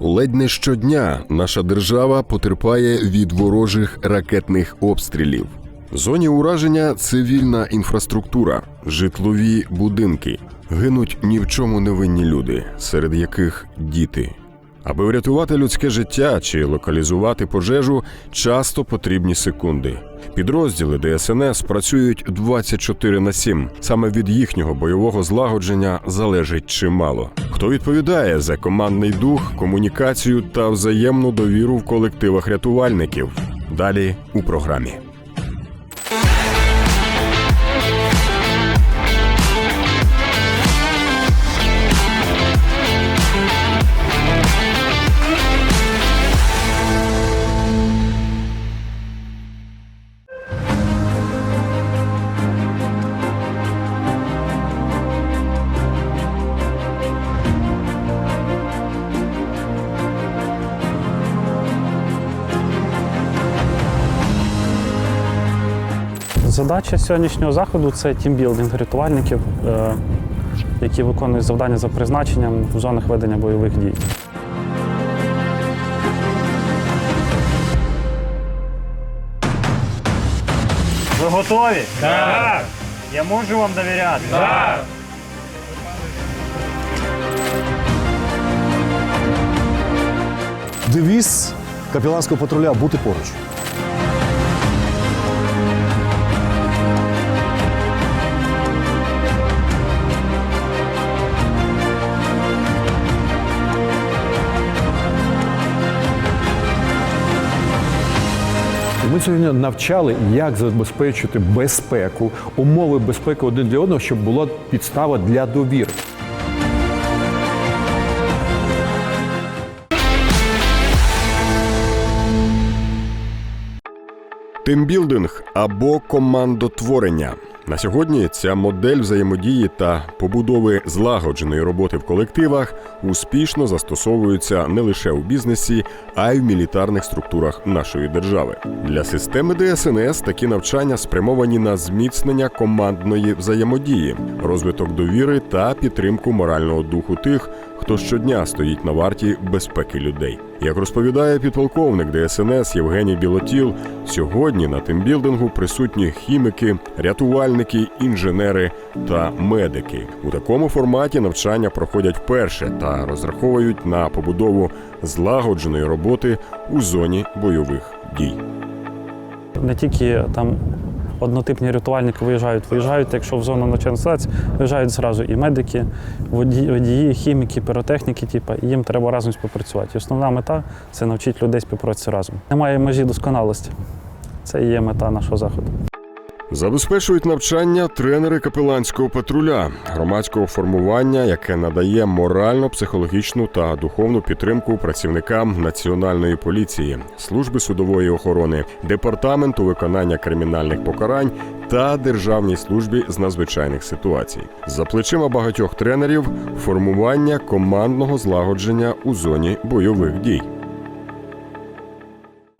Ледь не щодня наша держава потерпає від ворожих ракетних обстрілів. В зоні ураження цивільна інфраструктура, житлові будинки. Гинуть ні в чому невинні люди, серед яких діти. Аби врятувати людське життя чи локалізувати пожежу, часто потрібні секунди. Підрозділи ДСНС працюють 24 на 7. Саме від їхнього бойового злагодження залежить чимало. Хто відповідає за командний дух, комунікацію та взаємну довіру в колективах рятувальників? Далі у програмі. Задача сьогоднішнього заходу це тімбілдинг рятувальників, е, які виконують завдання за призначенням в зонах ведення бойових дій. Ви готові? Так. Я можу вам довіряти? Так. Девіз капіланського патруля бути поруч. Ми сьогодні навчали, як забезпечити безпеку, умови безпеки один для одного, щоб була підстава для довіри. Тимбілдинг або командотворення. На сьогодні ця модель взаємодії та побудови злагодженої роботи в колективах успішно застосовується не лише у бізнесі, а й в мілітарних структурах нашої держави. Для системи ДСНС такі навчання спрямовані на зміцнення командної взаємодії, розвиток довіри та підтримку морального духу тих, хто щодня стоїть на варті безпеки людей. Як розповідає підполковник ДСНС Євгеній Білотіл, сьогодні на тимбілдингу присутні хіміки, рятувальники, інженери та медики. У такому форматі навчання проходять вперше та розраховують на побудову злагодженої роботи у зоні бойових дій. Не тільки там однотипні рятувальники виїжджають, виїжджають, якщо в зону навчальної ситуації, виїжджають зразу і медики, водії хіміки, піротехніки, типу, і їм треба разом співпрацювати. І основна мета це навчити людей співпрацювати разом. Немає межі досконалості. Це і є мета нашого заходу. Забезпечують навчання тренери капеланського патруля, громадського формування, яке надає морально, психологічну та духовну підтримку працівникам національної поліції, служби судової охорони, департаменту виконання кримінальних покарань та державній службі з надзвичайних ситуацій. За плечима багатьох тренерів формування командного злагодження у зоні бойових дій.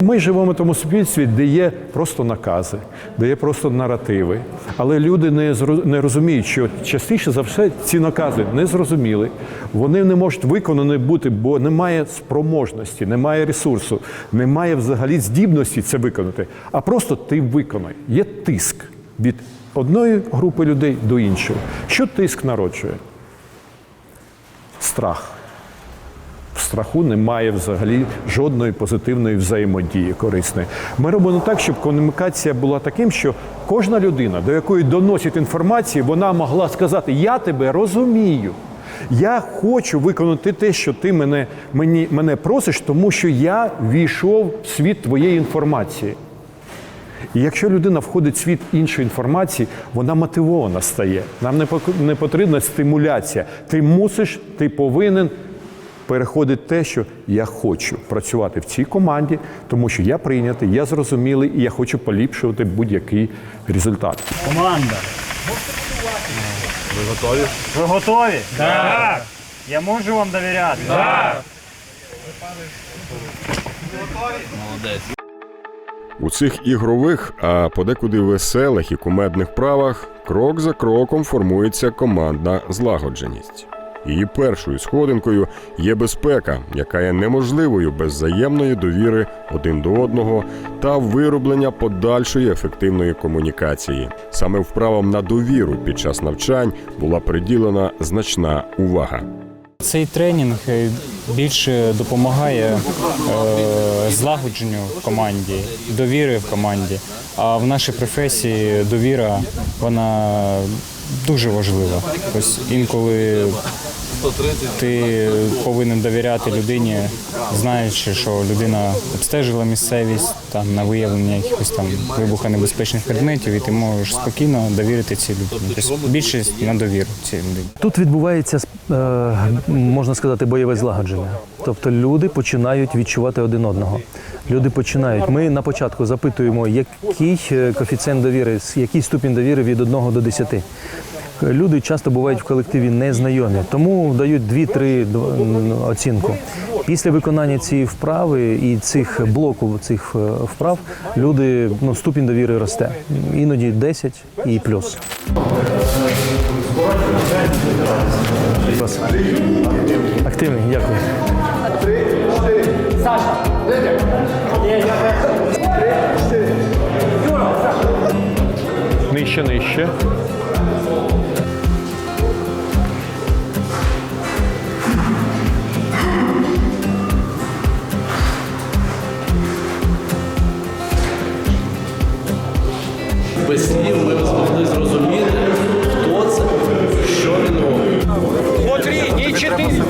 Ми живемо в тому суспільстві, де є просто накази, де є просто наративи. Але люди не не розуміють, що частіше за все ці накази не зрозуміли. Вони не можуть виконані бути, бо немає спроможності, немає ресурсу, немає взагалі здібності це виконати. А просто ти виконай. Є тиск від одної групи людей до іншої. Що тиск народжує? Страх. Страху немає взагалі жодної позитивної взаємодії корисної. Ми робимо так, щоб комунікація була таким, що кожна людина, до якої доносять інформацію, вона могла сказати: Я тебе розумію. Я хочу виконати те, що ти мене, мені, мене просиш, тому що я війшов в світ твоєї інформації. І якщо людина входить в світ іншої інформації, вона мотивована стає. Нам не потрібна стимуляція. Ти мусиш, ти повинен переходить те, що я хочу працювати в цій команді, тому що я прийнятий, я зрозумілий і я хочу поліпшувати будь-який результат. Команда. Ви готові? Ви готові? Так. Я можу вам довіряти? Так. У цих ігрових, а подекуди веселих і кумедних правах крок за кроком формується командна злагодженість. Її першою сходинкою є безпека, яка є неможливою без взаємної довіри один до одного та вироблення подальшої ефективної комунікації. Саме вправам на довіру під час навчань була приділена значна увага. Цей тренінг е, більше допомагає е, злагодженню в команді, довіри в команді. А в нашій професії довіра вона дуже важлива. Ось інколи ти повинен довіряти людині, знаючи, що людина обстежила місцевість там на виявлення якихось там вибухонебезпечних предметів, і ти можеш спокійно довірити цій людині. Тобто більшість на довіру цій людині. Тут відбувається е, можна сказати бойове злагодження. Тобто люди починають відчувати один одного. Люди починають. Ми на початку запитуємо, який е, коефіцієнт довіри, який ступінь довіри від 1 до 10. Люди часто бувають в колективі незнайомі, тому дають 2-3 оцінку. Після виконання цієї вправи і цих блоків цих е, вправ люди ну, ступінь довіри росте. Іноді 10 і плюс. Активний, дякую. Нижче, нижче. Без слів ми змогли зрозуміти, хто це, що він робить. По три, не чотири.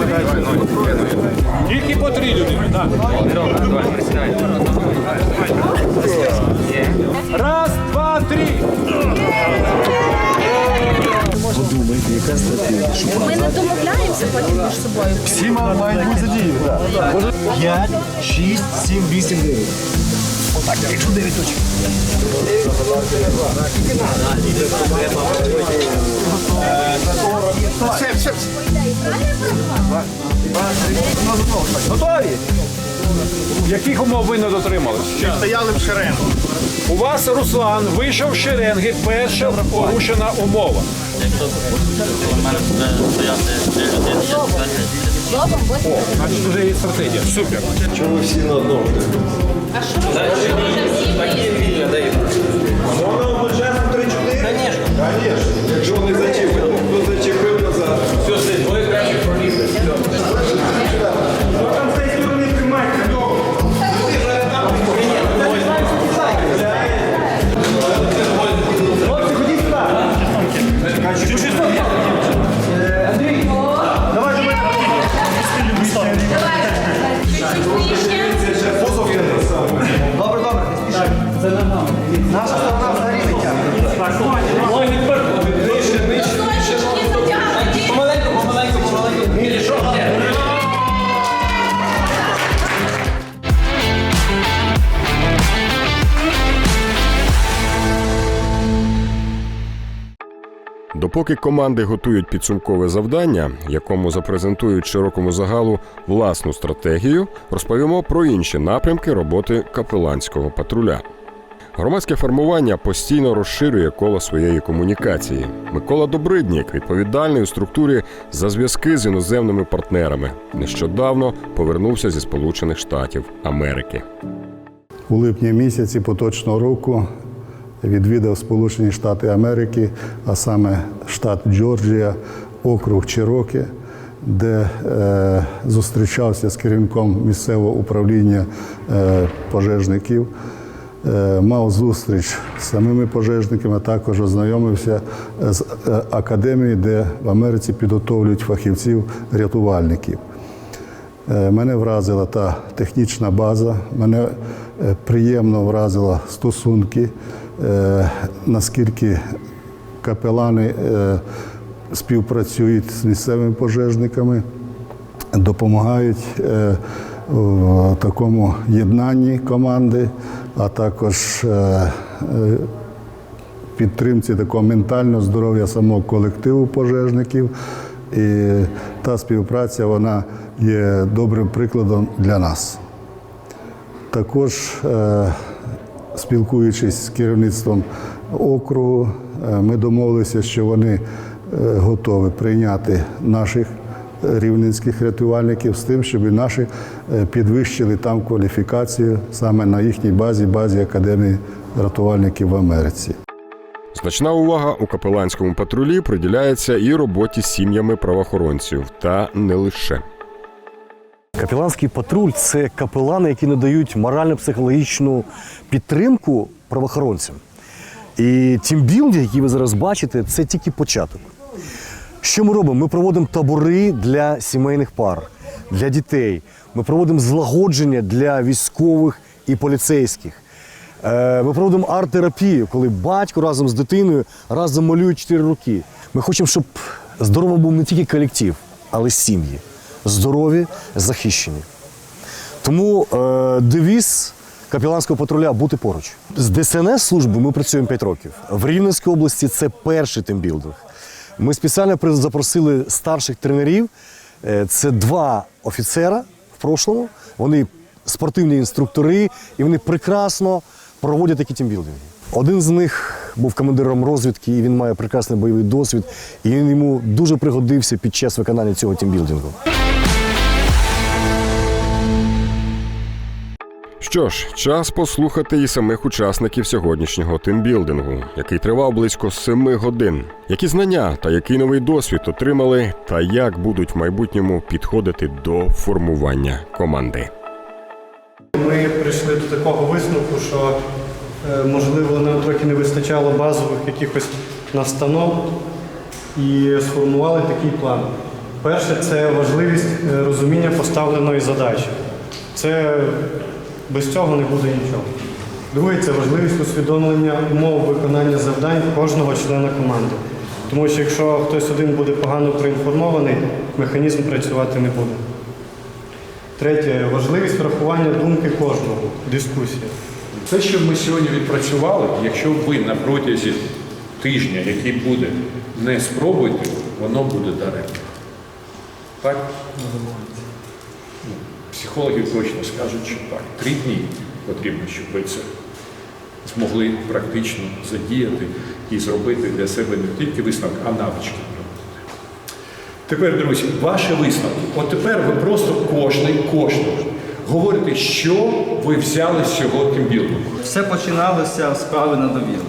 Тільки по три людини. Раз, два, три. Ми не домовляємося потім між собою. Всі мають бути задіяні. 5, 6, 7, 8, 9. Отак, якщо 9 точок. Все, все. Готові? Яких умов ви не дотримались? Стояли в шеренгу. У вас Руслан вийшов з шеренги, перша порушена умова. Значить, вже є стратегія. Супер. Чому всі на одному? Якщо Це не нам. Наша сторона взагалі не тягне. Помаленьку, помаленьку, помаленьку. Перейшов. Допоки команди готують підсумкове завдання, якому запрезентують широкому загалу власну стратегію, розповімо про інші напрямки роботи капеланського патруля. Громадське формування постійно розширює коло своєї комунікації. Микола Добриднік, відповідальний у структурі за зв'язки з іноземними партнерами, нещодавно повернувся зі Сполучених Штатів Америки. У липні місяці поточного року відвідав Сполучені Штати Америки, а саме штат Джорджія, округ Чирокі, де е, зустрічався з керівником місцевого управління е, пожежників. Е, Мав зустріч з самими пожежниками, також ознайомився з е, академією, де в Америці підготовлюють фахівців рятувальників. Е, Мене вразила та технічна база, мене приємно вразили стосунки, наскільки капелани співпрацюють з місцевими пожежниками, допомагають в такому єднанні команди, а також е, е, підтримці такого ментального здоров'я самого колективу пожежників. І та співпраця вона є добрим прикладом для нас. Також, е, спілкуючись з керівництвом округу, ми домовилися, що вони готові прийняти наших рівненських рятувальників з тим, щоб наші е, підвищили там кваліфікацію саме на їхній базі, базі Академії рятувальників в Америці. Значна увага у капеланському патрулі приділяється і роботі з сім'ями правоохоронців, та не лише. Капеланський патруль це капелани, які надають морально-психологічну підтримку правоохоронцям. І тімбілдинг, який ви зараз бачите, це тільки початок. Що ми робимо? Ми проводимо табори для сімейних пар, для дітей. Ми проводимо злагодження для військових і поліцейських. Е, Ми проводимо арт-терапію, коли батько разом з дитиною разом малюють чотири роки. Ми хочемо, щоб здоровим був не тільки колектив, але й сім'ї. Здорові, захищені. Тому е, девіз капіланського патруля бути поруч. З ДСНС служби ми працюємо 5 років. В Рівненській області це перший тимбілдинг. Ми спеціально запросили старших тренерів. Е, Це два офіцера в прошлому. Вони спортивні інструктори, і вони прекрасно проводять такі тімбілдинги. Один з них був командиром розвідки, і він має прекрасний бойовий досвід. І він йому дуже пригодився під час виконання цього тімбілдингу. Що ж, час послухати і самих учасників сьогоднішнього тимбілдингу, який тривав близько семи годин. Які знання та який новий досвід отримали, та як будуть в майбутньому підходити до формування команди. Ми прийшли до такого висновку, що е, можливо нам трохи не вистачало базових якихось настанов і сформували такий план. Перше це важливість е, розуміння поставленої задачі. Це без цього не буде нічого. Друге це важливість усвідомлення умов виконання завдань кожного члена команди. Тому що якщо хтось один буде погано проінформований, механізм працювати не буде. Третє важливість врахування думки кожного. Дискусія. Те, що ми сьогодні відпрацювали, якщо ви на протязі тижня, який буде, не спробуєте, воно буде даремно. Так? Психологи точно скажуть, що так. Три дні потрібно, щоб ви це змогли практично задіяти і зробити для себе не тільки висновок, а навички. Тепер, друзі, ваші висновки. От тепер ви просто кожний, кожний говорите, що ви взяли з цього тимбілдингу. Все починалося з справи на довіру.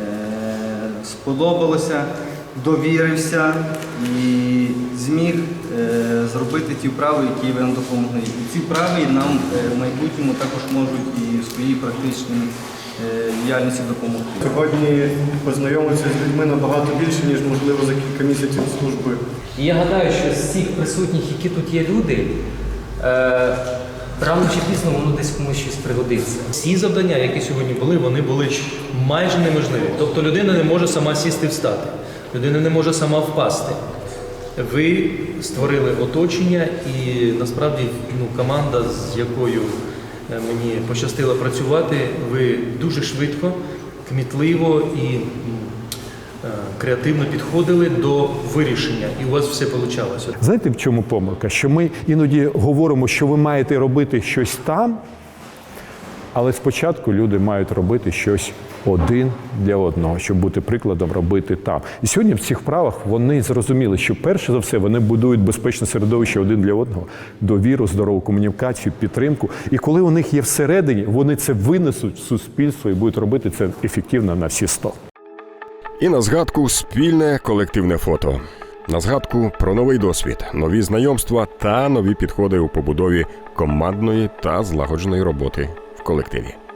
Е, Сподобалося, довірився і зміг зробити ті вправи, які ви нам допомогли. І ці вправи нам е, в майбутньому також можуть і в своїй практичній е, діяльності допомогти. Сьогодні познайомитися з людьми набагато більше, ніж можливо за кілька місяців служби. Я гадаю, що з цих присутніх, які тут є люди, е, рано чи пізно воно десь комусь щось пригодиться. Всі завдання, які сьогодні були, вони були майже неможливі. Тобто людина не може сама сісти встати, людина не може сама впасти. Ви створили оточення і насправді ну, команда, з якою е, мені пощастило працювати, ви дуже швидко, кмітливо і е, креативно підходили до вирішення, і у вас все вийшло. Знаєте, в чому помилка? Що ми іноді говоримо, що ви маєте робити щось там, але спочатку люди мають робити щось один для одного, щоб бути прикладом робити там. І сьогодні в цих вправах вони зрозуміли, що перше за все вони будують безпечне середовище один для одного, довіру, здорову комунікацію, підтримку. І коли у них є всередині, вони це винесуть в суспільство і будуть робити це ефективно на всі сто. І на згадку спільне колективне фото. На згадку про новий досвід, нові знайомства та нові підходи у побудові командної та злагодженої роботи колективі.